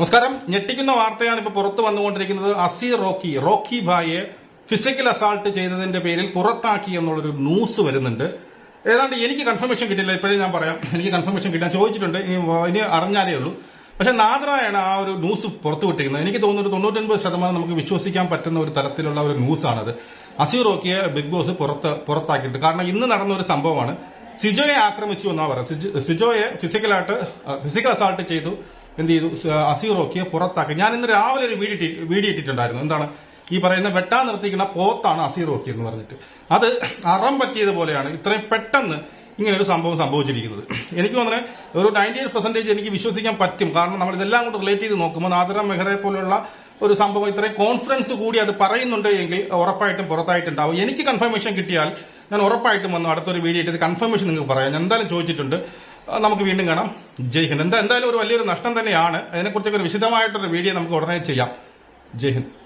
നമസ്കാരം. ഞെട്ടിക്കുന്ന വാർത്തയാണ് ഇപ്പോൾ പുറത്തു വന്നുകൊണ്ടിരിക്കുന്നത്. അസി റോക്കി റോക്കി ഭായിയെ ഫിസിക്കൽ അസാൾട്ട് ചെയ്തതിന്റെ പേരിൽ പുറത്താക്കി എന്നുള്ളൊരു ന്യൂസ് വരുന്നുണ്ട്. ഏതാണ്ട് എനിക്ക് കൺഫർമേഷൻ കിട്ടില്ല ഇപ്പോഴേ ഞാൻ പറയാം. എനിക്ക് കൺഫർമേഷൻ കിട്ടാൻ ചോദിച്ചിട്ടുണ്ട്. ഇനി ഇനി അറിഞ്ഞാലേ ഉള്ളൂ. പക്ഷെ നാദ്രായാണ് ആ ഒരു ന്യൂസ് പുറത്തുവിട്ടിരിക്കുന്നത് എനിക്ക് തോന്നുന്നു തൊണ്ണൂറ്റൊൻപത് ശതമാനം നമുക്ക് വിശ്വസിക്കാൻ പറ്റുന്ന ഒരു തരത്തിലുള്ള ഒരു ന്യൂസാണത് അസീർ റോക്കിയെ ബിഗ് ബോസ് പുറത്ത് പുറത്താക്കിയിട്ട് കാരണം ഇന്ന് നടന്ന ഒരു സംഭവമാണ്. സിജോയെ ആക്രമിച്ചു എന്നാ സിജോ- സിജോയെ ഫിസിക്കലായിട്ട് ഫിസിക്കൽ അസാൾട്ട് ചെയ്തു. എന്ത് ചെയ്തു? അസീറോക്കിയെ പുറത്താക്കി. ഞാൻ ഇന്ന് രാവിലെ ഒരു വീഡിയോ വീഡിയോ ഇട്ടിട്ടുണ്ടായിരുന്നു എന്താണ്? ഈ പറയുന്ന വെട്ടാൻ നിർത്തിക്കുന്ന പോത്താണ് അസീർ റോക്കി എന്ന് പറഞ്ഞിട്ട്. അത് അറം പറ്റിയത് പോലെയാണ്. ഇത്രയും പെട്ടെന്ന് ഇങ്ങനെ ഒരു സംഭവം സംഭവിച്ചിരിക്കുന്നത്. എനിക്ക് തോന്നുന്നത് ഒരു നയന്റി എയ്റ്റ് പെർസെന്റേജ് എനിക്ക് വിശ്വസിക്കാൻ പറ്റും. കാരണം നമ്മൾ ഇതെല്ലാം കൂടെ റിലേറ്റ് ചെയ്ത് നോക്കുമ്പോൾ നാദരം മെഹ്റയെ പോലുള്ള ഒരു സംഭവം ഇത്രയും കോൺഫിഡൻസ് കൂടി അത് പറയുന്നുണ്ട് എങ്കിൽ ഉറപ്പായിട്ടും പുറത്തായിട്ടുണ്ടാവും. എനിക്ക് കൺഫർമേഷൻ കിട്ടിയാൽ ഞാൻ ഉറപ്പായിട്ടും വന്നു അടുത്തൊരു വീഡിയോ ഇട്ട് കൺഫർമേഷൻ നിങ്ങൾക്ക് പറയാം. ഞാൻ എന്തായാലും ചോദിച്ചിട്ടുണ്ട്. നമുക്ക് വീണ്ടും കാണാം. ജയ് ഹിന്ദ്. എന്താ എന്തായാലും ഒരു വലിയൊരു നഷ്ടം തന്നെയാണ്. അതിനെക്കുറിച്ചൊക്കെ ഒരു വിശദമായിട്ടൊരു വീഡിയോ നമുക്ക് ഉടനെ ചെയ്യാം. ജയ് ഹിന്ദ്.